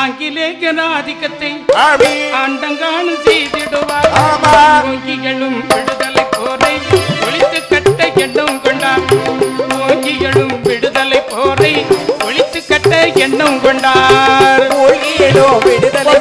ஆங்கிலேயர் ஆதிக்கத்தை ஆண்டங்கானு செய்திடுவார். ஓங்கிகளும் விடுதலை போரை ஒழித்து கட்ட எண்ணம் கொண்டார். ஓங்கிகளும் விடுதலை போரை ஒழித்து கட்ட எண்ணம் கொண்டார். விடுதலை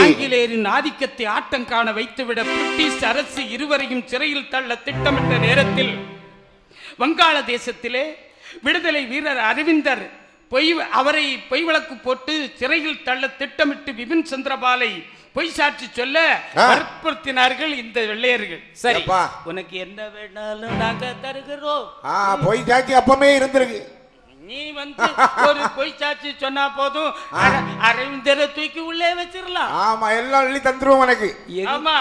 ஆங்கிலேயரின் ஆதிக்கத்தை ஆட்டம் காண வைத்துவிட பிரிட்டிஷ் அரசு இருவரையும் சிறையில் தள்ள திட்டமிட்ட நேரத்தில் வங்காள தேசத்திலே விடுதலை வீரர் அரவிந்தர் பொய் அவரை பொய் வழக்கு போட்டு சிறையில் தள்ள திட்டமிட்டு விபின் சந்திரபாலை பொய் சாட்சி சொல்ல. வற்புறுத்தினார்கள் இந்த வெள்ளையர்கள் சரி எப்பா? உனக்கு என்ன வேணாலும் நாங்க தருகிறோம் பொய் சாட்சி அப்பமே இருந்திருக்கு நீ வந்து ஒரு பொய் சாட்சி சொன்னா போதும். அர- அரவிந்தரை தூக்கி உள்ளே வச்சிடலாம் ஆமா எல்லாம் எழுதி தந்துருவோம் எனக்கு எங்- ஆமா.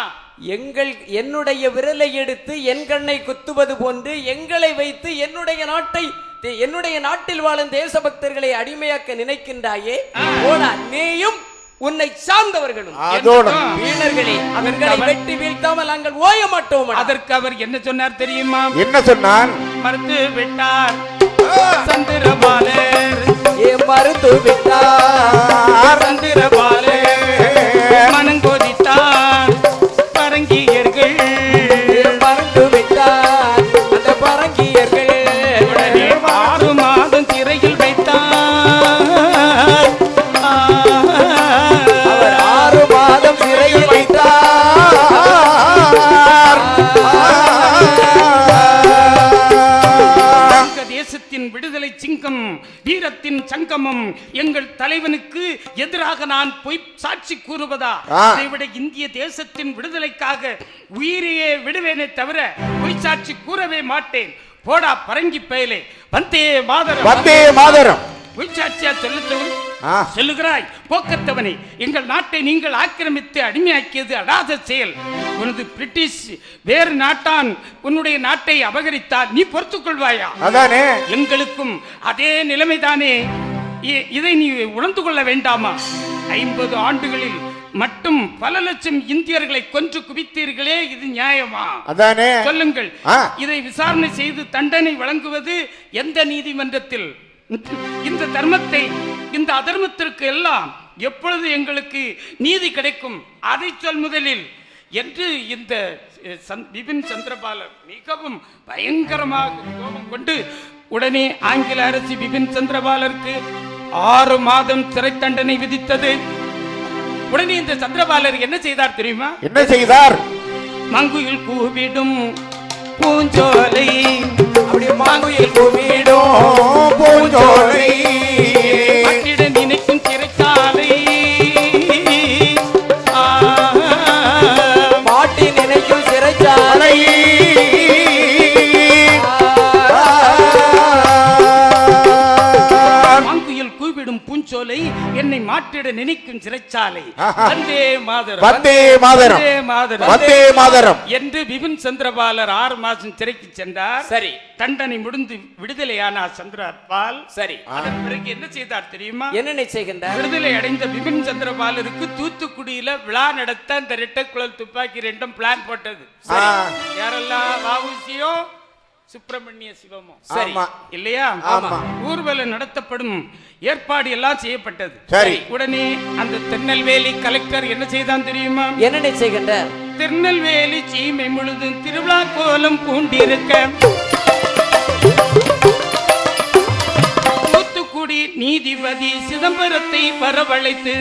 எங்கள் என்னுடைய விரலை எடுத்து என் கண்ணை குத்துவது போன்று எங்களை வைத்து என்னுடைய நாட்டை தே- என்னுடைய நாட்டில் வாழும் தேசபக்தர்களை அடிமையாக்க நினைக்கின்றாயே. போடா நீயும் உன்னை சார்ந்தவர்களும். வீணர்களே அவர்களை வெட்டி வீழ்த்தாமல் நாங்கள் ஓய மாட்டோம் அதற்கு அவர் என்ன சொன்னார் தெரியுமா? என்ன சொன்னான் மறுத்து விட்டார். சந்திரபாலர். ஏ மறுத்து விட்டார். பொய் சாட்சி கூறுவதா. இதைவிட இந்திய தேசத்தின் விடுதலைக்காக உயிரையே விடுவேனே தவிர பொய் சாட்சி கூறவே மாட்டேன். போடா பரங்கி பயலே. வந்தே மாதரம். வந்தே மாதரம். பொய் சாட்சியா சொல்லத்தவன். சொல்லுகிறாய் போக்கத்தவனே. எங்கள் நாட்டை நீங்கள் ஆக்கிரமித்து அடிமையாக்கியது அடாத செயல். உனது பிரிட்டிஷ் வேறு நாட்டான் உன்னுடைய நாட்டை அபகரித்தால் நீ பொறுத்துக் கொள்வாயா அதானே. எங்களுக்கும் அதே நிலைமைதானே. இதை நீ உணர்ந்து கொள்ள வேண்டாமா? ஐம்பது ஆண்டுகளில் மட்டும் பல லட்சம் இந்தியர்களை கொன்று குவித்தீர்களே இது நியாயமா? அதானே? சொல்லுங்கள். இதை விசாரணை செய்து தண்டனை வழங்குவது எந்த நீதிமன்றத்தில்? இந்த தர்மத்தை இந்த அதர்மத்திற்கு எல்லாம் எப்பொழுது எங்களுக்கு நீதி கிடைக்கும்? அதை சொல் முதலில். என்று இந்த பிபின் சந்திரபாலர் மிகவும் பயங்கரமாக கோபம் கொண்டு உடனே ஆங்கில அரசு பிபின் சந்திரபாலருக்கு ஆறு மாதம் சிறை தண்டனை விதித்தது. உடனே இந்த சந்திரபாலர் என்ன செய்தார் தெரியுமா? என்ன செய்தார்? மங்குயில் கூவிடும் பூஞ்சோலை. அப்படியே மாங்குயில் கூவிடும் மாற்றிட நினைக்கும் சிறைச்சாலை. ஆஹா. வந்தே மாதரம். வந்தே மாதரம். வந்தே மாதரம். வந்தே மாதரம். என்று பிபின் சந்திரபாலர் ஆறு மாசம் சிறைக்கு சென்றார். சரி. தண்டனை முடிந்து விடுதலையானார் சந்திரபால். சரி. அதன் பிறகு என்ன செய்தார் தெரியுமா? என்ன நிச்சயிக்கின்றார்? விடுதலை அடைந்த பிபின் சந்திரபாலருக்கு தூத்துக்குடியில விழா நடத்த அந்த ரெட்டைக்குழல் துப்பாக்கி ரெண்டும் பிளான் போட்டது. யாரெல்லாம் வாவுசியோ சுப்பிரமணிய சிவமோ. சரி. இல்லையா? ஆமா. ஊர்வலம் நடத்தப்படும் ஏற்பாடு எல்லாம் செய்யப்பட்டது. சரி. உடனே அந்த திருநெல்வேலி கலெக்டர் என்ன செய்தான் தெரியுமா? என்ன நிச்சயிக்கின்றார் திருநெல்வேலி சீமை முழுதும் திருவிழா கோலம் பூண்டிருக்க. தூத்துக்குடி நீதிபதி சிதம்பரத்தை வரவழைத்து.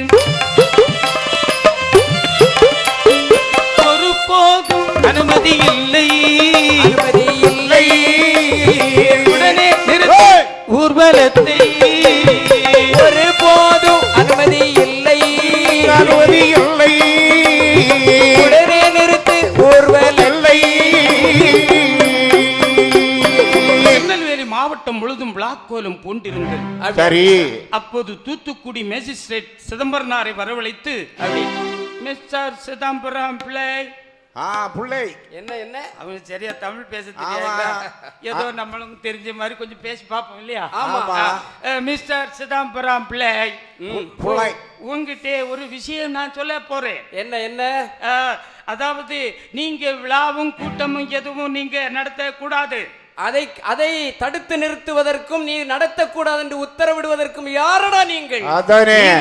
அனுமதி இல்லை அனுமதி இல்லை. ஊர்வலத்தை ஒரு போதும் அனுமதி இல்லை. அனுமதி இல்லை. உடனே நிறுத்து ஊர்வலை திருநெல்வேலி மாவட்டம் முழுதும் விழாக்கோலம் பூண்டிருந்தது. சரி. அப்போது தூத்துக்குடி மேஜிஸ்ட்ரேட் சிதம்பரனாரை வரவழைத்து அப்படி மிஸ்டர் சிதம்பரம் பிள்ளை ஆ புள்ளை. என்ன என்ன? அவங்க சரியா தமிழ் பேச. தெரியாது ஏதோ நம்மளும் தெரிஞ்ச மாதிரி கொஞ்சம் பேசி பார்ப்போம் இல்லையா? ஆமா. மிஸ்டர் சிதம்பரம் பிள்ளை புள்ளை. உங்ககிட்ட ஒரு விஷயம் நான் சொல்ல போறேன். என்ன என்ன? அதாவது நீங்க விழாவும் கூட்டமும் எதுவும் நீங்க நடத்த கூடாது அதை அதை தடுத்து நிறுத்துவதற்கும் நீ நடத்தக்கூடாது என்று உத்தரவிடுவதற்கும் யாரடா நீங்கள்?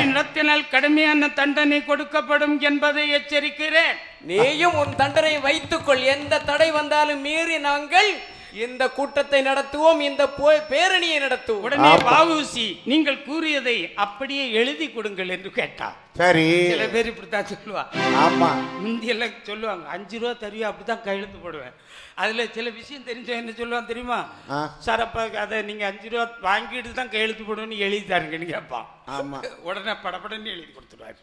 நடத்தினால் கடுமையான தண்டனை கொடுக்கப்படும் என்பதை எச்சரிக்கிறேன். நீயும் உன் தண்டனை வைத்துக்கொள். எந்த தடை வந்தாலும் மீறி நாங்கள் இந்த கூட்டத்தை நடத்துவோம் இந்த பேரணியை நடத்துவோம். உடனே. வாவுசி நீங்கள் கூறியதை அப்படியே எழுதி கொடுங்கள் என்று கேட்டார். சரி. சில பேர் இப்படித்தான் சொல்லுவா ஆமா. முந்தி எல்லாம் சொல்லுவாங்க. அஞ்சு ரூபா தருவியா அப்படிதான் கையெழுத்து போடுவேன். அதுல சில விஷயம் தெரிஞ்சவன் என்ன சொல்லுவான் தெரியுமா. சார் அப்ப அதை நீங்க அஞ்சு ரூபா வாங்கிட்டு தான் கையெழுத்து போடுவேன்னு எழுதி தாருங்கன்னு கேட்பான். ஆமா. உடனே படபடன்னு எழுதி கொடுத்துருவாரு.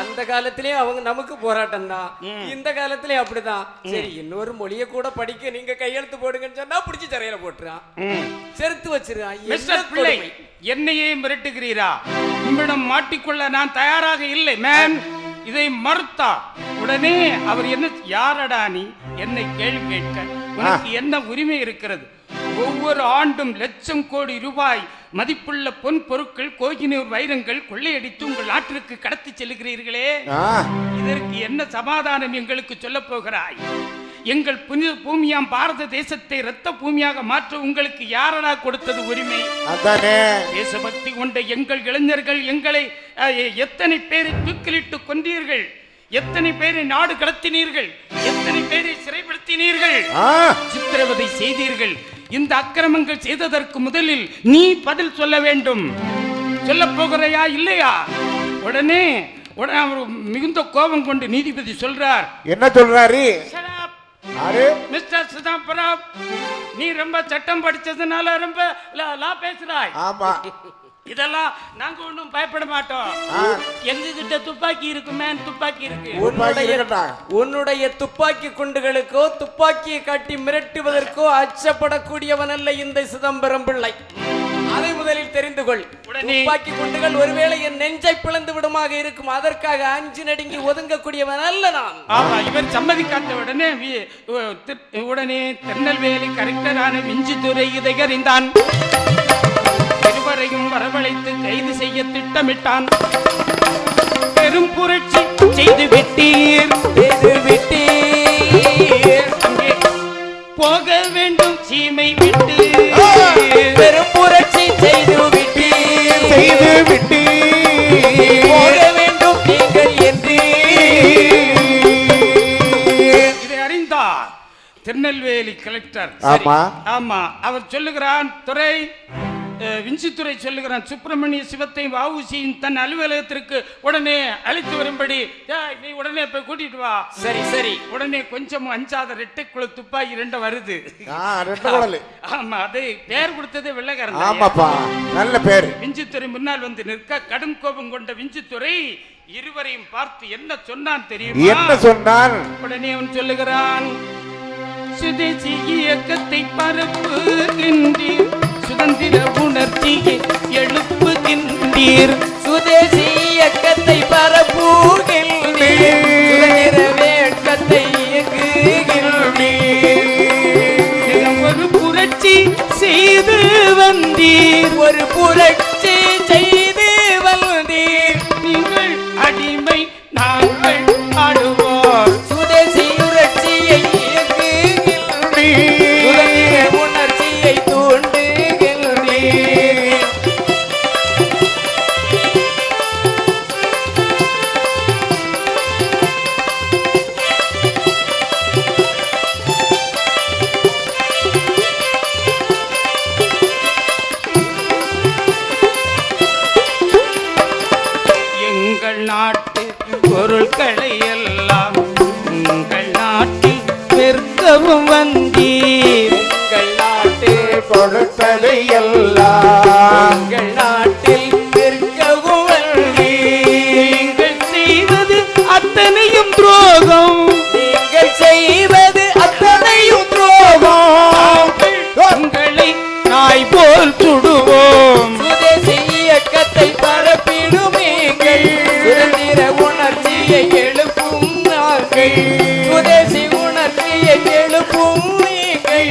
அந்த காலத்திலேயே அவங்க நமக்கு போராட்டம் தான். இந்த காலத்திலே அப்படிதான். சரி இன்னொரு மொழியை கூட படிக்க நீங்க கையெழுத்து போடுங்கன்னு சொன்னா பிடிச்சி தரையில போட்டுறான் செருத்து வச்சிருக்கான். என்னையே மிரட்டுகிறீரா? உம்மிடம் மாட்டிக்கொள்ள நான் தயாராக இல்லை மேன் இதை மறுத்தா உடனே அவர் என்ன யாரடா நீ? என்னை கேள்வி கேட்க. உனக்கு என்ன உரிமை இருக்கிறது? ஒவ்வொரு ஆண்டும் லட்சம் கோடி ரூபாய் மதிப்புள்ள பொன் பொருட்கள் கோகினூர் வைரங்கள் கொள்ளையடித்து உங்கள் நாட்டிற்கு கடத்தி செல்கிறீர்களே. இதற்கு என்ன சமாதானம் எங்களுக்கு சொல்லப் போகிறாய்? எங்கள் புனித பூமியாம் பாரத தேசத்தை இரத்த பூமியாக மாற்ற உங்களுக்கு யாரடா கொடுத்தது உரிமை? தேசபக்தி கொண்ட எங்கள் இளைஞர்கள் எங்களை எத்தனை பேரை தூக்கிலிட்டு கொன்றீர்கள்? எத்தனை பேரை நாடு கடத்தினீர்கள்? எத்தனை பேரை சிறைப்படுத்தினீர்கள்? சித்திரவதை செய்தீர்கள். இந்த அக்கிரமங்கள் செய்ததற்கு முதலில் நீ பதில் சொல்ல வேண்டும். சொல்ல போகிறாயா இல்லையா? உடனே உடனே அவர் மிகுந்த கோபம் கொண்டு நீதிபதி சொல்றார். என்ன சொல்றாரு? "Shut up, யாரு? மிஸ்டர் சிதம்பரம் நீ ரொம்ப சட்டம் படிச்சதுனால ரொம்ப லா பேசுறாய். ஆமா. இதெல்லாம் நாங்க ஒண்ணும் பயப்பட மாட்டோம். எங்க கிட்ட துப்பாக்கி இருக்கு மேன் துப்பாக்கி இருக்கு. உன்னுடைய. உன்னுடைய துப்பாக்கி குண்டுகளுக்கோ துப்பாக்கியை காட்டி மிரட்டுவதற்கோ அச்சப்படக்கூடியவன் அல்ல இந்த சிதம்பரம் பிள்ளை. அதை முதலில் தெரிந்து கொள். உடனே- துப்பாக்கி குண்டுகள் ஒருவேளை என் நெஞ்சை பிளந்து விடுமாக இருக்கும். அதற்காக அஞ்சு நடுங்கி ஒதுங்கக்கூடியவன் அல்ல நான். ஆமா இவர் சம்மதிக்காத உடனே வி- உ- தி- உடனே திருநெல்வேலி கலெக்டரான விஞ்சித்துறை இதை அறிந்தான். இருவரையும் வரவழைத்து கைது செய்ய திட்டமிட்டான். பெரும் புரட்சி செய்து விட்டீர். செய்து விட்டீர். அங்கே போக வேண்டும் சீமை விட்டு. பெரும் புரட்சி செய்து விட்டீர். செய்து விட்டு போக வேண்டும் நீங்கள் என்று. இதை அறிந்தார் திருநெல்வேலி கலெக்டர் ஆமா. ஆமா அவர் சொல்லுகிறான் துறை விஞ்சித்துறை சொல்லுகிறான் சுப்பிரமணிய சிவத்தை வவுசியின் தன் அலுவலகத்திற்கு உடனே அழைத்து வரும்படி "ஏய், நீ உடனே போய் கூட்டிட்டு வா. சரி சரி. உடனே கொஞ்சம் அஞ்சாத ரெட்டைக்குழு துப்பாக்கி ரெண்டு வருது. ஆமா அது பேர் கொடுத்ததே வெள்ளக்காரன் ஆமாப்பா நல்ல பேரு. விஞ்சித்துறை முன்னால் வந்து நிற்க கடும் கோபம் கொண்ட விஞ்சித்துறை இருவரையும் பார்த்து என்ன சொன்னான் தெரியுமா? என்ன சொன்னான்? உடனே அவன் சொல்லுகிறான் சுதேசி இயக்கத்தை பரப்புகின்றீர் சுதந்திர உணர்ச்சியை எழுப்புகின்றீர் சுதேசி இயக்கத்தை பரப்புகின்றீர். சுதந்திர வேட்கத்தை இயக்குகின்றீர். ஒரு புரட்சி செய்து வந்தீர். ஒரு புரட்சி செய்து நாய் போல் சுடுவோம். சுதேசி இயக்கத்தை பரப்பிடும் எங்கள். சுதந்திர உணர்ச்சியை எழுப்பும் நாங்கள். சுதேசி உணர்ச்சியை எழுப்பும் நீங்கள்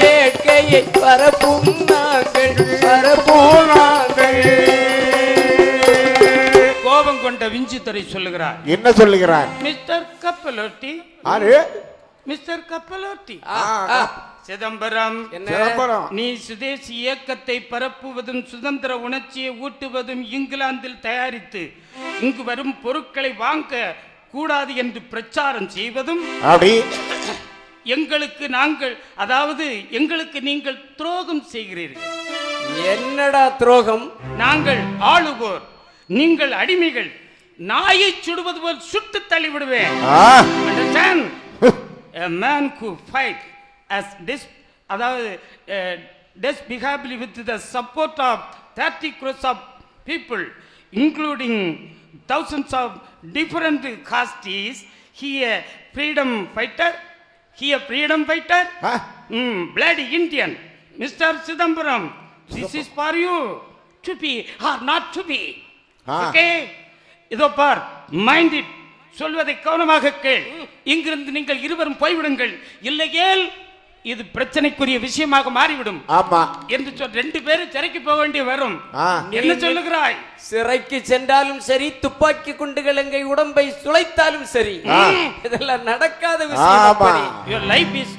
வேட்கையை பரப்பும் நாங்கள். பரப்பும் நாங்கள். கோபம் கொண்ட விஞ்சித்தரை சொல்லுகிறார். என்ன சொல்லுகிறார்? மிஸ்டர் கப்பலோட்டி. ஆறு மிஸ்டர் கப்பலோட்டி. ஆ. சிதம்பரம் நீ சுதேசி இயக்கத்தை பரப்புவதும் சுதந்திர உணர்ச்சியை ஊட்டுவதும் இங்கிலாந்தில் தயாரித்து இங்கு வரும் பொருட்களை வாங்க கூடாது என்று பிரச்சாரம் செய்வதும் அப்படி. எங்களுக்கு நாங்கள் அதாவது எங்களுக்கு நீங்கள் துரோகம் செய்கிறீர்கள். என்னடா துரோகம்? நாங்கள் ஆளுவோர் நீங்கள் அடிமைகள். நாயை சுடுவது போல் சுட்டு தள்ளிவிடுவேன்? A man who fight as this, அதாவது desperately with the support of 30 crores of people, including thousands of different castes, he a freedom fighter, he a freedom fighter, ah, mm, bloody Indian. Mr. Sidambaram, this is for you to be or not to be. Ah. Okay? இதோ பார் mind it சொல்வதை கவனமாக கேள் இங்கிருந்து நீங்கள் இருவரும் போய்விடுங்கள் இல்லையேல் இது பிரச்சனைக்குரிய விஷயமாக மாறிவிடும். ஆமா. என்று சொல் ரெண்டு பேரும் சிறைக்கு போக வேண்டி வரும். என்ன சொல்லுகிறாய்? சிறைக்கு சென்றாலும் சரி துப்பாக்கி குண்டுகள் எங்கள் உடம்பை சுளைத்தாலும் சரி. இதெல்லாம் நடக்காத விஷயம் ஆமா. அப்படி. your life is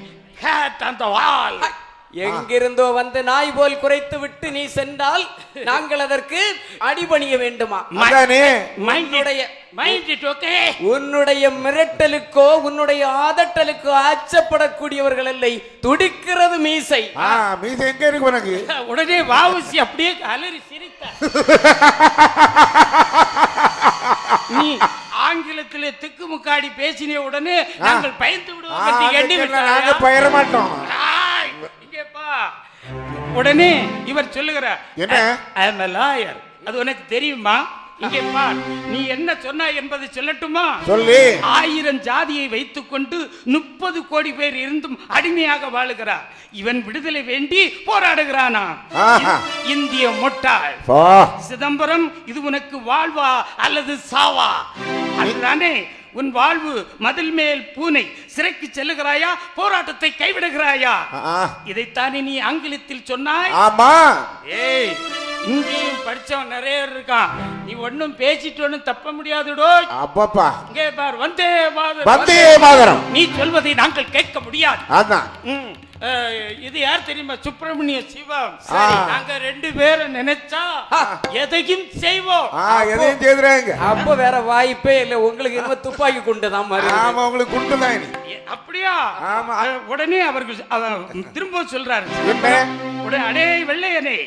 எங்கிருந்தோ வந்து நாய் போல் குறைத்து விட்டு நீ சென்றால் நாங்கள் அதற்கு அடிபணிய வேண்டுமா? உன்னுடைய மிரட்டலுக்கோ உன்னுடைய ஆதட்டலுக்கோ அச்சப்படக்கூடியவர்கள் இல்லை. துடிக்கிறது மீசை. ஆ மீசை எங்க இருக்கு உனக்கு? உடனே வாவுசி அப்படியே அலறி சிரித்தார் நீ ஆங்கிலத்திலே திக்கு முக்காடி பேசின உடனே நாங்கள் பயந்து விடுவோம் நாங்க? பயிர மாட்டோம். உடனே இவர் சொல்லுகிறார் என்ன? ஐ அம் லாயர் அது உனக்கு தெரியுமா? இங்கே பார் நீ என்ன சொன்னாய் என்பதை சொல்லட்டுமா? சொல்லி. ஆயிரம் ஜாதியை வைத்துக்கொண்டு முப்பது கோடி பேர் இருந்தும் அடிமையாக வாழுகிறார். இவன் விடுதலை வேண்டி போராடுகிறானா. இந்திய மொட்டாள் சிதம்பரம் இது உனக்கு வாழ்வா அல்லது சாவா? அதுதானே உன் வாழ்வு மதில் மேல் பூனை சிறைக்கு செல்லுகிறாயா? போராட்டத்தை கைவிடுகிறாயா? இதைத்தானே நீ ஆங்கிலத்தில் சொன்னாய்? ஆமா. ஏய் இங்கேயும் படிச்சவன் நிறைய பேர் இருக்கான். நீ ஒன்னும் பேசிட்டு ஒன்னும் தப்ப முடியாதுடோ. அப்பப்பா. இங்கே பார் வந்தே மாதரம். வந்தே மாதரம். நீ சொல்வதை நாங்கள் கேட்க முடியாது. அதான். இது யார் தெரியுமா? சுப்பிரமணிய சிவம். நாங்க ரெண்டு பேரும் நினைச்சா எதையும் செய்வோம். ஆ எதையும் செய்துறாங்க. அப்ப வேற வாய்ப்பே இல்லை. உங்களுக்கு இன்னும் துப்பாக்கி குண்டு தான் மாதிரி ஆமா உங்களுக்கு குண்டு தான் அப்படியா? ஆமா. உடனே அவர்கள் அவ- திரும்ப சொல்றாரு. என்ன? உடனே அடே வெள்ளையனே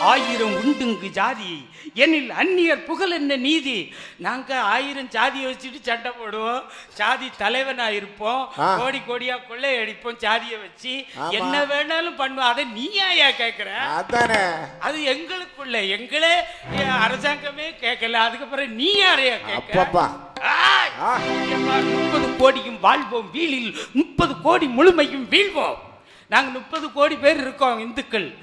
ஆயிரம் உண்டுங்கு ஜாதி எனில் அந்நியர் புகழ் என்ன நீதி? நாங்க ஆயிரம் ஜாதியை வச்சுட்டு சண்டை போடுவோம். ஜாதி தலைவனா இருப்போம். கோடி கோடியா கொள்ளையடிப்போம் ஜாதியை வச்சு. என்ன வேணாலும் பண்ணுவோம். அதை நீ ஏயா கேக்குற? அதானே. அது எங்களுக்குள்ள எங்களே அரசாங்கமே கேட்கல. அதுக்கப்புறம் நீ யாரையா கேட்க? அப்பப்பா. ஆய்! ஆ. எம்மார் முப்பது கோடியும் வாழ்வோம். வீழில் முப்பது கோடி முழுமையும் வீழ்வோம். நாங்க முப்பது கோடி பேர் இருக்கோம் இந்துக்கள்.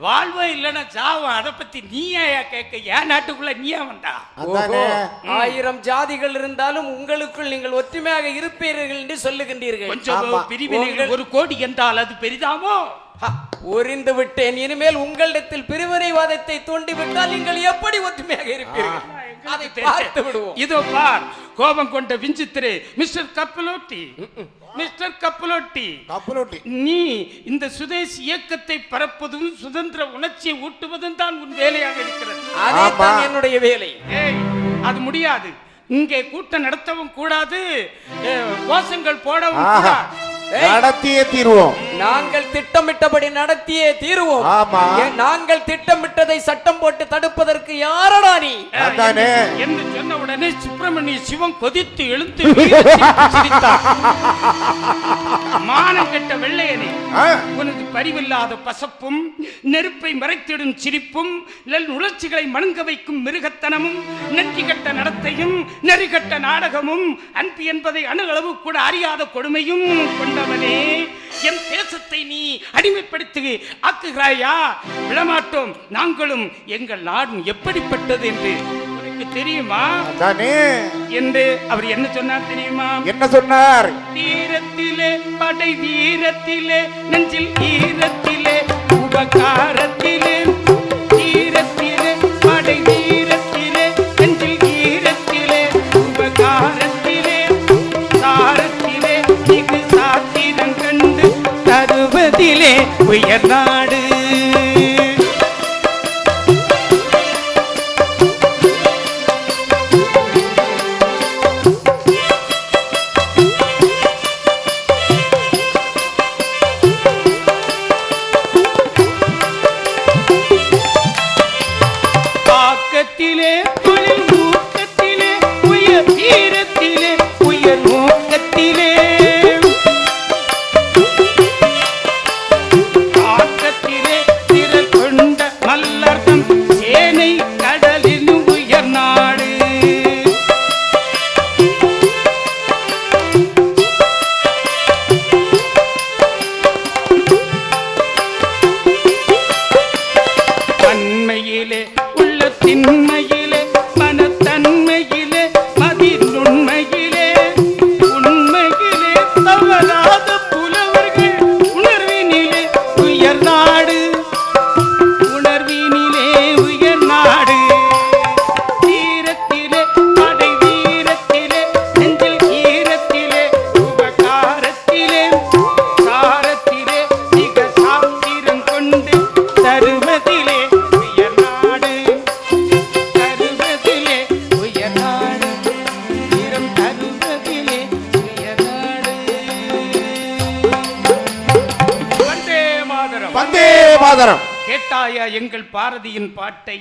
வாழ்வோம் இல்லைன்னா சாவோம். அதை பத்தி நீ ஏயா கேட்க? என் நாட்டுக்குள்ள நீயா வந்தா? அதானே? ஓஹோ, ஆயிரம் ஜாதிகள் இருந்தாலும் உங்களுக்குள் நீங்கள் ஒற்றுமையாக இருப்பீர்கள் என்று சொல்லுகின்றீர்கள். கொஞ்சம் ஆமா. பிரிவினைகள் ஒரு கோடி என்றால் அது பெரிதாமோ? ஹ, ஒரிந்து விட்டேன் இனிமேல் உங்களிடத்தில் பிரிவினைவாதத்தை தூண்டிவிட்டால் நீங்கள் எப்படி ஒற்றுமையாக இருப்பீர்கள்? அதை பார்த்து விடுவோம். இதோ பார் கோபம் கொண்ட விஞ்சித்திரே மிஸ்டர் கப்பலோட்டி. மிஸ்டர் கப்பலோட்டி. கப்பலோட்டி. நீ இந்த சுதேசி இயக்கத்தை பரப்பதும் சுதந்திர உணர்ச்சியை ஊட்டுவதும் தான் உன் வேலையாக இருக்கிறது. அதேதான். என்னுடைய வேலை. அது முடியாது. இங்கே கூட்டம் நடத்தவும் கூடாது. கோஷங்கள் போடவும். நடத்தியே தீருவோம். நாங்கள் திட்டமிட்டபடி நடத்தியே தீருவோம். ஆமா. நாங்கள் திட்டமிட்டதை சட்டம் போட்டு தடுப்பதற்கு யாரடா நீ? அதானே. என்று- சொன்ன உடனே சுப்பிரமணிய சிவம் கொதித்து எழுந்து மானம் கெட்ட வெள்ளையனே உனது பரிவில்லாத பசப்பும் நெருப்பை மறைத்திடும் சிரிப்பும் நல் உணர்ச்சிகளை மணங்க வைக்கும் மிருகத்தனமும் நெற்றி கட்ட நடத்தையும் நெறிகட்ட நாடகமும் அன்பு என்பதை அணுகளவு கூட அறியாத கொடுமையும் கொண்டவனே. என் தேசத்தை நீ அடிமைப்படுத்தி ஆக்குகிறாயா? விடமாட்டோம். நாங்களும் எங்கள் நாடும் எப்படிப்பட்டது என்று உனக்கு தெரியுமா? என்று அவர் என்ன சொன்னார் தெரியுமா? என்ன சொன்னார்? தீரத்திலே படை வீரத்திலே நெஞ்சில் ஈரத்திலே உபகாரத்திலே உயர் நாடு. பாக்கத்திலே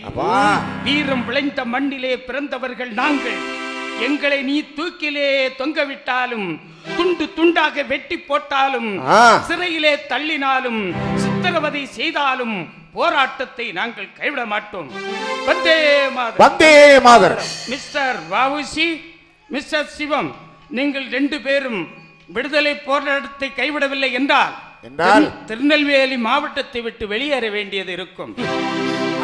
அப்பா. வீரம் விளைந்த மண்ணிலே பிறந்தவர்கள் நாங்கள் எங்களை நீ தூக்கிலே தொங்கவிட்டாலும் துண்டு துண்டாக வெட்டி போட்டாலும். சிறையிலே தள்ளினாலும் சித்திரவதை செய்தாலும் போராட்டத்தை நாங்கள் கைவிட மாட்டோம் வந்தே மாதரம் வந்தே மாதரம் மிஸ்டர் வாவுசி மிஸ்டர் சிவம் நீங்கள் ரெண்டு பேரும் விடுதலை போராட்டத்தை கைவிடவில்லை என்றால் என்றால்? திரு- திருநெல்வேலி மாவட்டத்தை விட்டு வெளியேற வேண்டியது இருக்கும்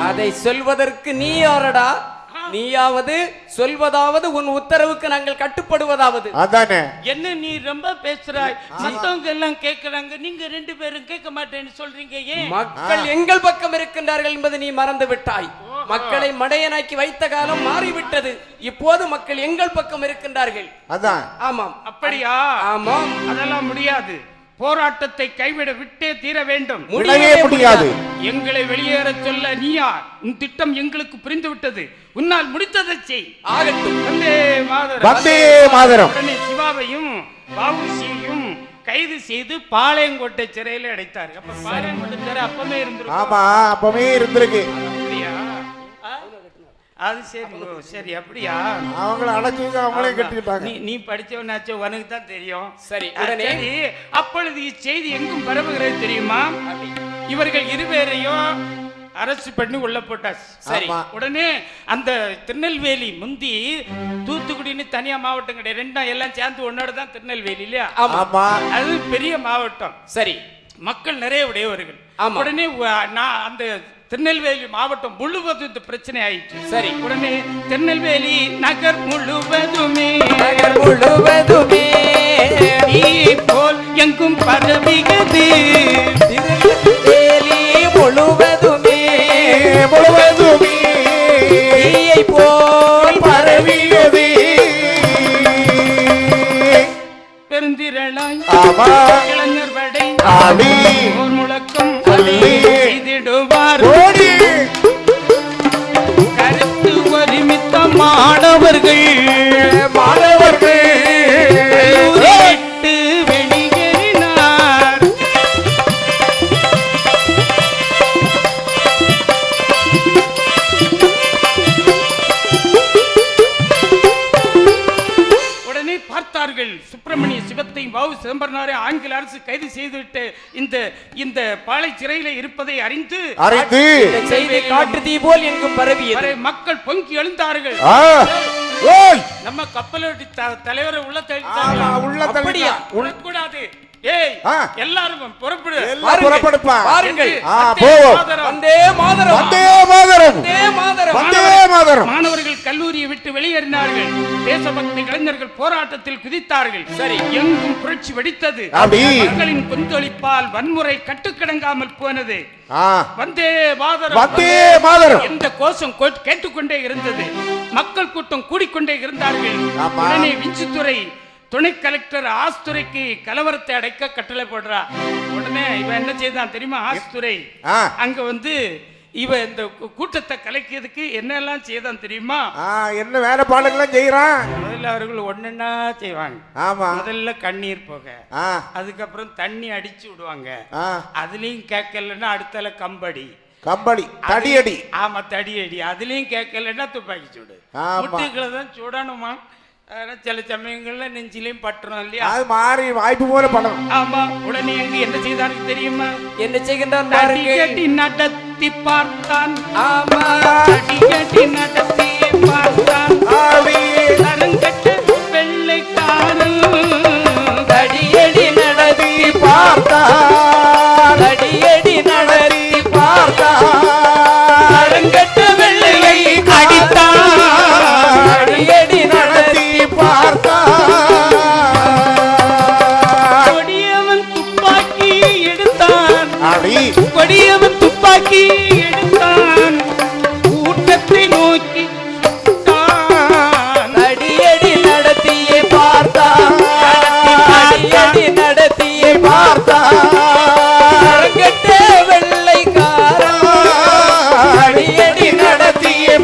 அதை சொல்வதற்கு நீ யாரடா? நீயாவது சொல்வதாவது உன் உத்தரவுக்கு நாங்கள் கட்டுப்படுவதாவது. அதானே? என்ன நீ ரொம்ப பேசுறாய்? மத்தவங்க எல்லாம் கேக்குறாங்க. நீங்க ரெண்டு பேரும் கேட்க மாட்டேன்னு சொல்றீங்க ஏன்? மக்கள் எங்கள் பக்கம் இருக்கின்றார்கள் என்பதை நீ மறந்து விட்டாய். மக்களை மடையனாக்கி வைத்த காலம் மாறிவிட்டது. இப்போது மக்கள் எங்கள் பக்கம் இருக்கின்றார்கள். அதான். ஆமாம். அப்படியா? ஆமாம். அதெல்லாம் முடியாது. போராட்டத்தை கைவிட விட்டே தீர வேண்டும். விடவே முடியாது. எங்களை வெளியேறச் சொல்ல நீ யார்? உன் திட்டம் எங்களுக்கு புரிந்து விட்டது. உன்னால் முடித்ததை செய். ஆகட்டும். வந்தே மாதரம். வந்தே மாதரம். உடனே சிவாவையும் பாபுசியையும் கைது செய்து பாளையங்கோட்டை சிறையில அடைத்தார். அப்ப பாளையங்கோட்டை சிறை அப்பமே ஆமா இருந்திருக்கு. அப்படியா ஆ? அது சரி சரி அப்படியா? அவங்கள அடைச்சு அவங்களே கட்டிக்கிட்டாங்க நீ நீ படிச்சவனாச்சோ உனக்கு தான் தெரியும். சரி, உடனே? சரி அப்பொழுது இச்செய்தி எங்கும் பரவுகிறது தெரியுமா? இவர்கள் இருவேரையும் அரசு பண்ணி உள்ள போட்டாச்சு சரி. உடனே அந்த திருநெல்வேலி முந்தி தூத்துக்குடின்னு தனியா மாவட்டம் கிடையாது. ரெண்டும் எல்லாம் சேர்ந்து ஒன்னோட தான் திருநெல்வேலி இல்லையா? ஆமா. அது பெரிய மாவட்டம். சரி. மக்கள் நிறைய உடையவர்கள். உடனே நான் அந்த திருநெல்வேலி மாவட்டம் முழுவதும் இந்த பிரச்சனை ஆயிடுச்சு. சரி. உடனே திருநெல்வேலி நகர் முழுவதுமே நகர் முழுவதுமே. தீ போல் எங்கும் பரவியது. திருநெல்வேலி முழுவதுமே. முழுவதுமே. போல் பரவியது. பெருந்திரளாய் இளைஞர் படை முழக்கம் செய்திடுவார் ஓடி. கருத்து ஒருமித்த மாணவர்கள். மாணவர்கள். வெளியேறினார். உடனே பார்த்தார்கள். சுப்பிரமணிய சிவத்தையும் பாபு சிதம்பரனாரை ஆங்கில அரசு கைது செய்துவிட்டு இந்த இந்த பாலை சிறையில இருப்பதை அறிந்து அறிந்து செய்தி காட்டு தீ போல் எங்கும் பரவியது. மக்கள் பொங்கி எழுந்தார்கள். நம்ம கப்பலோட்டி தலைவரை உள்ள ஆமா, உள்ள தள்ளிட்டாங்க. தள்ளிட்டா. விடக்கூடாது ஏய். எல்லாரும் புறப்படு. எல்லாம் புறப்படுப்பா. பாருங்கள். ஆ, வந்தே போவோம். மாதரம். வந்தே மாதரம். வந்தே மாதரம். வந்தே மாதரம். வந்தே மாதரம். மாணவர்கள் கல்லூரியை விட்டு வெளியேறினார்கள். தேசபக்தி இளைஞர்கள் போராட்டத்தில் குதித்தார்கள். சரி. எங்கும் புரட்சி வெடித்தது. மக்களின் கொந்தளிப்பால் வன்முறை கட்டுக்கடங்காமல் போனது. வந்தே மாதரம். வந்தே மாதரம். என்ற கோஷம் கேட்டுக்கொண்டே இருந்தது. மக்கள் கூட்டம் கூடிக்கொண்டே இருந்தார்கள். ஆமா. உடனே விஞ்சித்துறை துணை கலெக்டர் ஆஸ்துரைக்கு கலவரத்தை அடைக்க கட்டளை போடுறா உடனே இவன் என்ன செய்தான் தெரியுமா? ஆஸ்துரை. அங்க வந்து இவ இந்த கூட்டத்தை கலைக்கிறதுக்கு என்னெல்லாம் செய்தான் தெரியுமா? என்ன வேலைப்பாடுகள்லாம் செய்யறான் முதல்ல அவர்கள் ஒன்னொன்னா செய்வாங்க. ஆமா. முதல்ல கண்ணீர் போக. அதுக்கப்புறம் தண்ணி அடிச்சு விடுவாங்க. அதுலயும் கேட்கலன்னா அடுத்தால கம்படி. கம்பளி தடியடி. ஆமா தடியடி. அதுலயும் கேட்கலன்னா துப்பாக்கி சூடு. முட்டுகளை தான் சுடணுமா? ஆனா சில சமயங்கள்ல நெஞ்சிலையும் பட்டுரும் இல்லையா? அது மாறி வாய்ப்பு போல படம் ஆமா உடனே எங்க என்ன செய்தாருக்கு தெரியுமா? என்ன செய்கின்றான் கட்டி நடத்தி பார்த்தான். ஆமா. நடத்தி பார்த்தான். கொடியவன் துப்பாக்கி எடுத்தான். கூட்டத்தை நோக்கி. தடியடி நடத்தியே பார்த்தான். தடியடி நடத்தியே அரங்கட்ட வெள்ளைக்காரா தடியடி நடத்தியே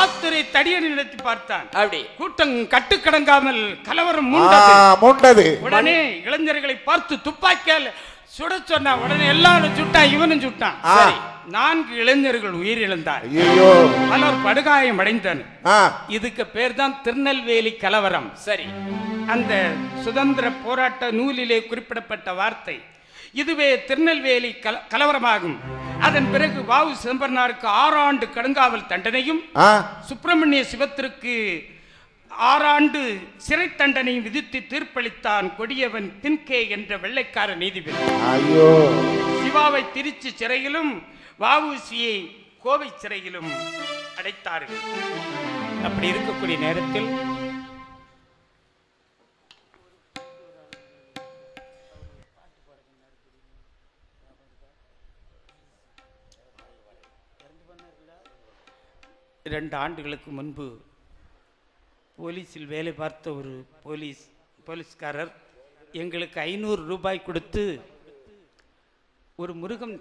ஆத்துரை தடியடி நடத்தி பார்த்தான். அப்படி. கூட்டம் கட்டுக்கடங்காமல் கலவரம் மூண்டது. உடனே இளைஞர்களை பார்த்து துப்பாக்கியால் சுட சொன்னா உடனே எல்லாரும் சுட்டான் இவனும் சுட்டான். சரி நான்கு இளைஞர்கள் உயிரிழந்தார். ஐயோ பலர் படுகாயம் அடைந்தனர். ஆ. இதுக்கு பேர் தான் திருநெல்வேலி கலவரம். சரி அந்த சுதந்திர போராட்ட நூலிலே குறிப்பிடப்பட்ட வார்த்தை. இதுவே திருநெல்வேலி கல கலவரமாகும். அதன் பிறகு வாவு சிதம்பரனாருக்கு ஆறாண்டு கடுங்காவல் தண்டனையும் ஆ. சுப்பிரமணிய சிவத்திற்கு ஆறாண்டு சிறை தண்டனையும் விதித்து தீர்ப்பளித்தான் கொடியவன் பின்கே என்ற வெள்ளைக்கார நீதிபதி. ஐயோ. சிவாவை திருச்சி சிறையிலும் வஉசியை கோவை சிறையிலும் அடைத்தார்கள். அப்படி இருக்கக்கூடிய நேரத்தில் இரண்டு ஆண்டுகளுக்கு முன்பு போலீஸில் வேலை பார்த்த ஒரு போலீஸ் போலீஸ்காரர் எங்களுக்கு ஐநூறு ரூபாய் கொடுத்து ஒரு முருகன்